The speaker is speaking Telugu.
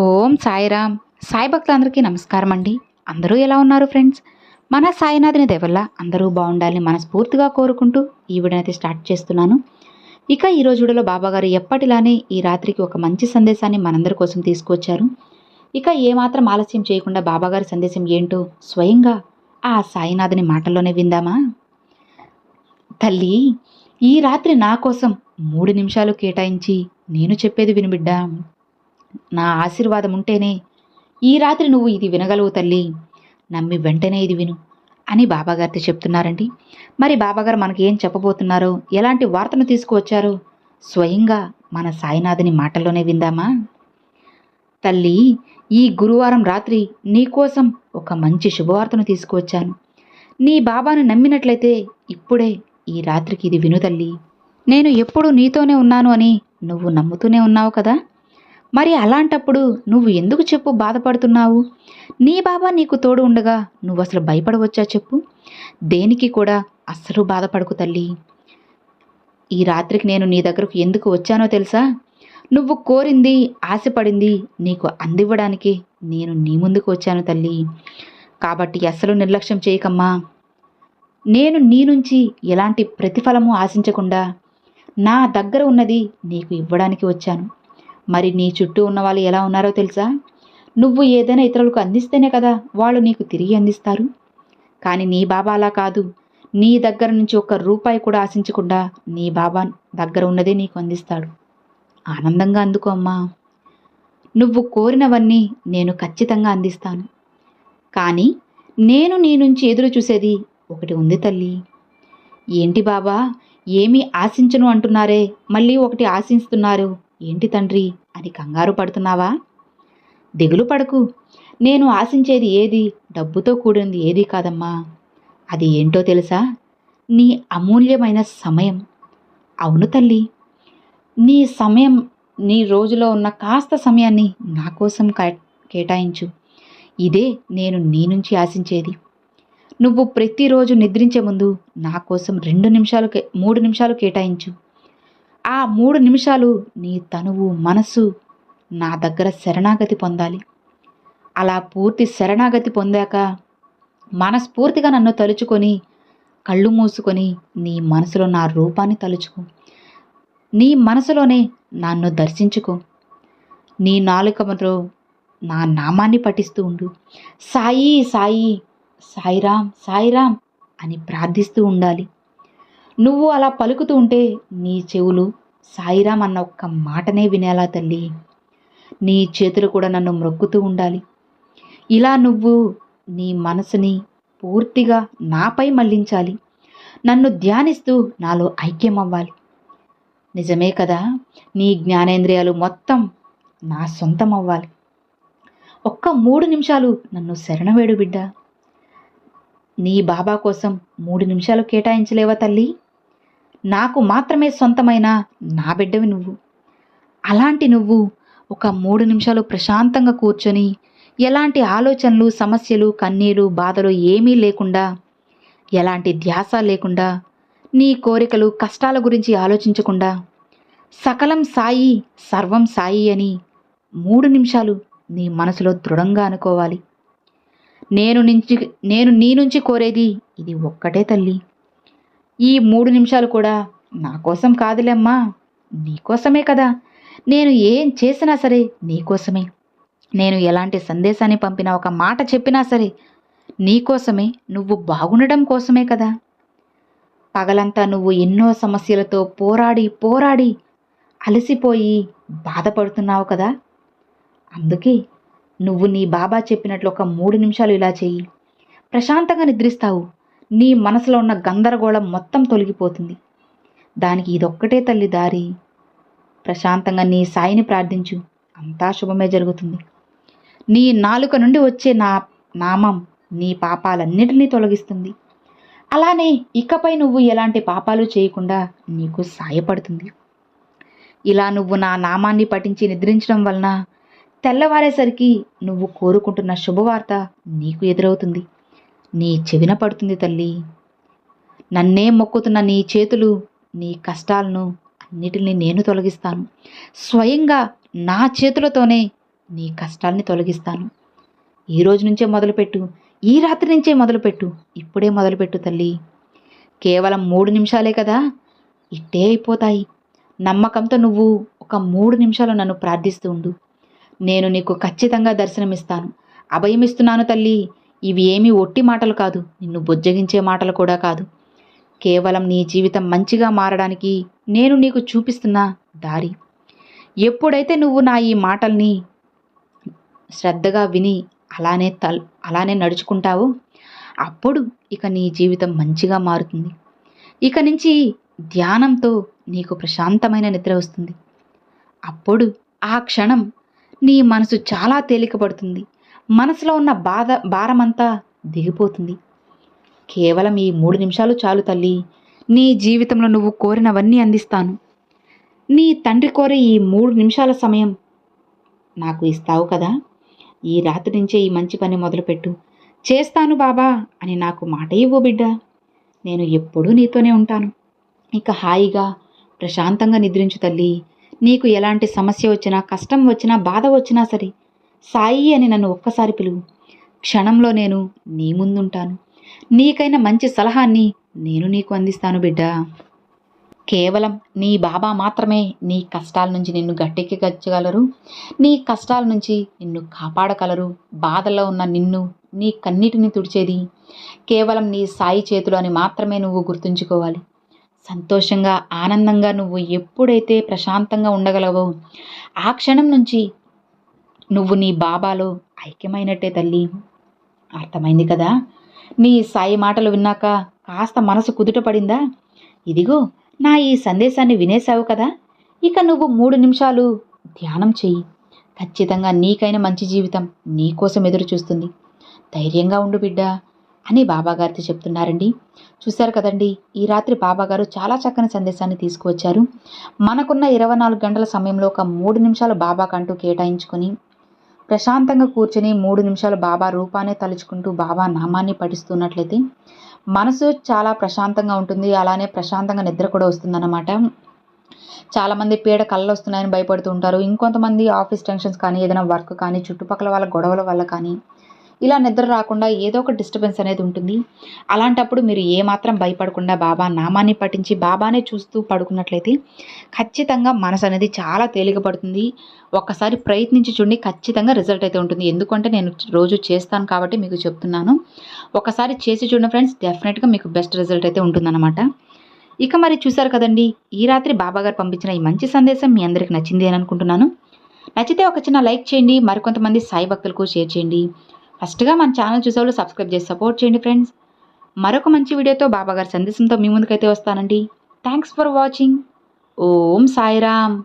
ఓం సాయిరామ్. సాయి భక్తులందరికీ నమస్కారం అండి. అందరూ ఎలా ఉన్నారు ఫ్రెండ్స్? మన సాయినాథుని దేవల్ల అందరూ బాగుండాలని మనస్ఫూర్తిగా కోరుకుంటూ ఈ విడనైతే స్టార్ట్ చేస్తున్నాను. ఇక ఈ రోజు వీడియోలో బాబాగారు ఎప్పటిలానే ఈ రాత్రికి ఒక మంచి సందేశాన్ని మనందరి కోసం తీసుకొచ్చారు ఇక ఏమాత్రం ఆలస్యం చేయకుండా బాబాగారి సందేశం ఏంటో స్వయంగా ఆ సాయినాథుని మాటల్లోనే విందామా? తల్లి ఈ రాత్రి నా కోసం మూడు నిమిషాలు కేటాయించి నేను చెప్పేది వినిబిడ్డా నా ఆశీర్వాదం ఉంటేనే ఈ రాత్రి నువ్వు ఇది వినగలవు తల్లి. నమ్మి వెంటనే ఇది విను అని బాబాగారితో చెప్తున్నారండి. మరి బాబాగారు మనకి ఏం చెప్పబోతున్నారో ఎలాంటి వార్తను తీసుకువచ్చారో స్వయంగా మన సాయినాథుని మాటల్లోనే విందామా? తల్లి ఈ గురువారం రాత్రి నీకోసం ఒక మంచి శుభవార్తను తీసుకువచ్చాను. నీ బాబాను నమ్మినట్లయితే ఇప్పుడే ఈ రాత్రికి ఇది విను తల్లి. నేను ఎప్పుడూ నీతోనే ఉన్నాను అని నువ్వు నమ్ముతూనే ఉన్నావు కదా? మరి అలాంటప్పుడు నువ్వు ఎందుకు చెప్పు బాధపడుతున్నావు? నీ బాబా నీకు తోడు ఉండగా నువ్వు అసలు భయపడవచ్చా చెప్పు? దేనికి కూడా అస్సలు బాధపడకు తల్లి. ఈ రాత్రికి నేను నీ దగ్గరకు ఎందుకు వచ్చానో తెలుసా? నువ్వు కోరింది ఆశపడింది నీకు అందివ్వడానికి నేను నీ ముందుకు వచ్చాను తల్లి. కాబట్టి అస్సలు నిర్లక్ష్యం చేయకమ్మా. నేను నీ నుంచి ఎలాంటి ప్రతిఫలము ఆశించకుండా నా దగ్గర ఉన్నది నీకు ఇవ్వడానికి వచ్చాను. మరి నీ చుట్టూ ఉన్న వాళ్ళు ఎలా ఉన్నారో తెలుసా? నువ్వు ఏదైనా ఇతరులకు అందిస్తేనే కదా వాళ్ళు నీకు తిరిగి అందిస్తారు. కానీ నీ బాబా అలా కాదు. నీ దగ్గర నుంచి ఒక్క రూపాయి కూడా ఆశించకుండా నీ బాబా దగ్గర ఉన్నదే నీకు అందిస్తాడు. ఆనందంగా అందుకో అమ్మా. నువ్వు కోరినవన్నీ నేను ఖచ్చితంగా అందిస్తాను. కానీ నేను నీ నుంచి ఎదురు చూసేది ఒకటి ఉంది తల్లి. ఏంటి బాబా? ఏమీ ఆశించను అంటున్నారే. మళ్ళీ ఒకటి ఆశిస్తున్నారు. ఏంటి తండ్రి? అని కంగారు పడుతున్నావా? దిగులు పడకు. నేను ఆశించేది ఏది? డబ్బుతో కూడింది ఏది కాదమ్మా. అది ఏంటో తెలుసా? నీ అమూల్యమైన సమయం. అవును తల్లి. నీ సమయం నీ రోజులో ఉన్న కాస్త సమయాన్ని నా కోసం కేటాయించు. ఇదే నేను నీ నుంచి ఆశించేది. నువ్వు ప్రతిరోజు నిద్రించే ముందు నా కోసం రెండు నిమిషాలు కే- మూడు నిమిషాలు కేటాయించు. ఆ మూడు నిమిషాలు నీ తనువు మనసు నా దగ్గర శరణాగతి పొందాలి. అలా పూర్తి శరణాగతి పొందాక మనస్ఫూర్తిగా నన్ను తలుచుకొని కళ్ళు మూసుకొని నీ మనసులో నా రూపాన్ని తలుచుకో. నీ మనసులోనే నన్ను దర్శించుకో. నీ నాలుకలో నా నామాన్ని పఠిస్తూ ఉండు. సాయి సాయి సాయిరామ్ సాయిరామ్ అని ప్రార్థిస్తూ ఉండాలి. నువ్వు అలా పలుకుతూ ఉంటే నీ చెవులు సాయిరాం అన్న ఒక్క మాటనే వినేలా తల్లి. నీ చేతులు కూడా నన్ను మ్రొక్కుతూ ఉండాలి. ఇలా నువ్వు నీ మనసుని పూర్తిగా నాపై మళ్ళించాలి. నన్ను ధ్యానిస్తూ నాలో ఐక్యం అవ్వాలి నిజమే కదా నీ జ్ఞానేంద్రియాలు మొత్తం నా సొంతం అవ్వాలి ఒక్క మూడు నిమిషాలు నన్ను శరణవేడు బిడ్డ. నీ బాబా కోసం మూడు నిమిషాలు కేటాయించలేవా తల్లి? నాకు మాత్రమే సొంతమైన నా బిడ్డవి నువ్వు. అలాంటి నువ్వు ఒక మూడు నిమిషాలు ప్రశాంతంగా కూర్చొని ఎలాంటి ఆలోచనలు సమస్యలు కన్నీరు బాధలు ఏమీ లేకుండా ఎలాంటి ధ్యాస లేకుండా నీ కోరికలు కష్టాల గురించి ఆలోచించకుండా సకలం సాయి సర్వం సాయి అని మూడు నిమిషాలు నీ మనసులో దృఢంగా అనుకోవాలి. నేను నుంచి నేను నీ నుంచి కోరేది ఇది ఒక్కటే తల్లి. ఈ మూడు నిమిషాలు కూడా నా కోసం కాదులేమ్మా. నీకోసమే కదా. నేను ఏం చేసినా సరే నీకోసమే నేను ఎలాంటి సందేశాన్ని పంపినా ఒక మాట చెప్పినా సరే నీకోసమే నువ్వు బాగుండడం కోసమే కదా. పగలంతా నువ్వు ఎన్నో సమస్యలతో పోరాడి పోరాడి అలసిపోయి బాధపడుతున్నావు కదా. అందుకే నువ్వు నీ బాబా చెప్పినట్లు ఒక మూడు నిమిషాలు ఇలా చెయ్యి ప్రశాంతంగా నిద్రిస్తావు. నీ మనసులో ఉన్న గందరగోళం మొత్తం తొలగిపోతుంది. దానికి ఇదొక్కటే తల్లి దారి. ప్రశాంతంగా నీ సాయిని ప్రార్థించు. అంతా శుభమే జరుగుతుంది. నీ నాలుక నుండి వచ్చే నా నామం నీ పాపాలన్నిటినీ తొలగిస్తుంది. అలానే ఇకపై నువ్వు ఎలాంటి పాపాలు చేయకుండా నీకు సాయపడుతుంది. ఇలా నువ్వు నా నామాన్ని పఠించి నిద్రించడం వలన తెల్లవారేసరికి నువ్వు కోరుకుంటున్న శుభవార్త నీకు ఎదురవుతుంది. నీ చెవిన పడుతుంది తల్లి. నన్నే మొక్కుతున్న నీ చేతులు నీ కష్టాలను అన్నిటిని నేను తొలగిస్తాను. స్వయంగా నా చేతులతోనే నీ కష్టాల్ని తొలగిస్తాను. ఈ రోజు నుంచే మొదలుపెట్టు ఈ రాత్రి నుంచే మొదలుపెట్టు ఇప్పుడే మొదలుపెట్టు తల్లి. కేవలం మూడు నిమిషాలే కదా ఇట్టే అయిపోతాయి. నమ్మకంతో నువ్వు ఒక మూడు నిమిషాలు నన్ను ప్రార్థిస్తూ ఉండు. నేను నీకు ఖచ్చితంగా దర్శనమిస్తాను. అభయమిస్తున్నాను తల్లి. ఇవి ఏమీ ఒట్టి మాటలు కాదు నిన్ను బుజ్జగించే మాటలు కూడా కాదు. కేవలం నీ జీవితం మంచిగా మారడానికి నేను నీకు చూపిస్తున్న దారి. ఎప్పుడైతే నువ్వు నా ఈ మాటల్ని శ్రద్ధగా విని అలానే తల్ అలానే నడుచుకుంటావో అప్పుడు ఇక నీ జీవితం మంచిగా మారుతుంది. ఇక నుంచి ధ్యానంతో నీకు ప్రశాంతమైన నిద్ర వస్తుంది. అప్పుడు ఆ క్షణం నీ మనసు చాలా తేలికపడుతుంది. మనసులో ఉన్న బాధ భారమంతా దిగిపోతుంది. కేవలం ఈ మూడు నిమిషాలు చాలు తల్లి. నీ జీవితంలో నువ్వు కోరినవన్నీ అందిస్తాను. నీ తండ్రి కోరే ఈ మూడు నిమిషాల సమయం నాకు ఇస్తావు కదా? ఈ రాత్రి నుంచే ఈ మంచి పని మొదలుపెట్టు. చేస్తాను బాబా అని నాకు మాట ఇవ్వు బిడ్డ. నేను ఎప్పుడూ నీతోనే ఉంటాను. ఇక హాయిగా ప్రశాంతంగా నిద్రించు తల్లి. నీకు ఎలాంటి సమస్య వచ్చినా కష్టం వచ్చినా బాధ వచ్చినా సరే సాయి అని నన్ను ఒక్కసారి పిలువు. క్షణంలో నేను నీ ముందుంటాను. నీకైన మంచి సలహాన్ని నేను నీకు అందిస్తాను బిడ్డ. కేవలం నీ బాబా మాత్రమే నీ కష్టాల నుంచి నిన్ను గట్టెక్కిగచ్చగలరు నీ కష్టాల నుంచి నిన్ను కాపాడగలరు. బాధలో ఉన్న నిన్ను నీ కన్నిటిని తుడిచేది కేవలం నీ సాయి చేతులు అని మాత్రమే నువ్వు గుర్తుంచుకోవాలి. సంతోషంగా ఆనందంగా నువ్వు ఎప్పుడైతే ప్రశాంతంగా ఉండగలవో ఆ క్షణం నుంచి నువ్వు నీ బాబాలో ఐక్యమైనట్టే తల్లి. అర్థమైంది కదా? నీ సాయి మాటలు విన్నాక కాస్త మనసు కుదుట పడిందా? ఇదిగో నా ఈ సందేశాన్ని వినేశావు కదా? ఇక నువ్వు మూడు నిమిషాలు ధ్యానం చెయ్యి. ఖచ్చితంగా నీకైన మంచి జీవితం నీకోసం ఎదురు చూస్తుంది. ధైర్యంగా ఉండు బిడ్డ అని బాబాగారితో చెప్తున్నారండి. చూశారు కదండి ఈ రాత్రి బాబాగారు చాలా చక్కని సందేశాన్ని తీసుకువచ్చారు. మనకున్న ఇరవై నాలుగు గంటల సమయంలో ఒక మూడు నిమిషాలు బాబాకంటూ కేటాయించుకొని ప్రశాంతంగా కూర్చొని మూడు నిమిషాలు బాబా రూపాన్ని తలుచుకుంటూ బాబా నామాన్ని పఠిస్తున్నట్లయితే మనసు చాలా ప్రశాంతంగా ఉంటుంది. అలానే ప్రశాంతంగా నిద్ర కూడా వస్తుందన్నమాట. చాలామంది పీడ కళ్ళు వస్తున్నాయని భయపడుతూ ఉంటారు. ఇంకొంతమంది ఆఫీస్ టెన్షన్స్ కానీ ఏదైనా వర్క్ కానీ చుట్టుపక్కల వాళ్ళ గొడవల వల్ల కానీ ఇలా నిద్ర రాకుండా ఏదో ఒక డిస్టర్బెన్స్ అనేది ఉంటుంది. అలాంటప్పుడు మీరు ఏమాత్రం భయపడకుండా బాబా నామాన్ని పఠించి బాబానే చూస్తూ పడుకున్నట్లయితే ఖచ్చితంగా మనసు అనేది చాలా తేలిక పడుతుంది. ఒక్కసారి ప్రయత్నించి చూడండి ఖచ్చితంగా రిజల్ట్ అయితే ఉంటుంది. ఎందుకంటే నేను రోజు చేస్తాను కాబట్టి మీకు చెప్తున్నాను. ఒకసారి చేసి చూడండి ఫ్రెండ్స్ డెఫినెట్గా మీకు బెస్ట్ రిజల్ట్ అయితే ఉంటుందన్నమాట. ఇక మరి చూసారు కదండి ఈ రాత్రి బాబాగారు పంపించిన ఈ మంచి సందేశం మీ అందరికి నచ్చింది అని అనుకుంటున్నాను. నచ్చితే ఒక చిన్న లైక్ చేయండి మరికొంతమంది సాయి భక్తులకు షేర్ చేయండి. ఫస్ట్గా మన ఛానల్ చూసేవాళ్ళు సబ్స్క్రైబ్ చేసి సపోర్ట్ చేయండి ఫ్రెండ్స్. మరొక మంచి వీడియోతో బాబాగారి సందేశంతో మీ ముందుకైతే వస్తానండి. Thanks for watching. Om Sairam.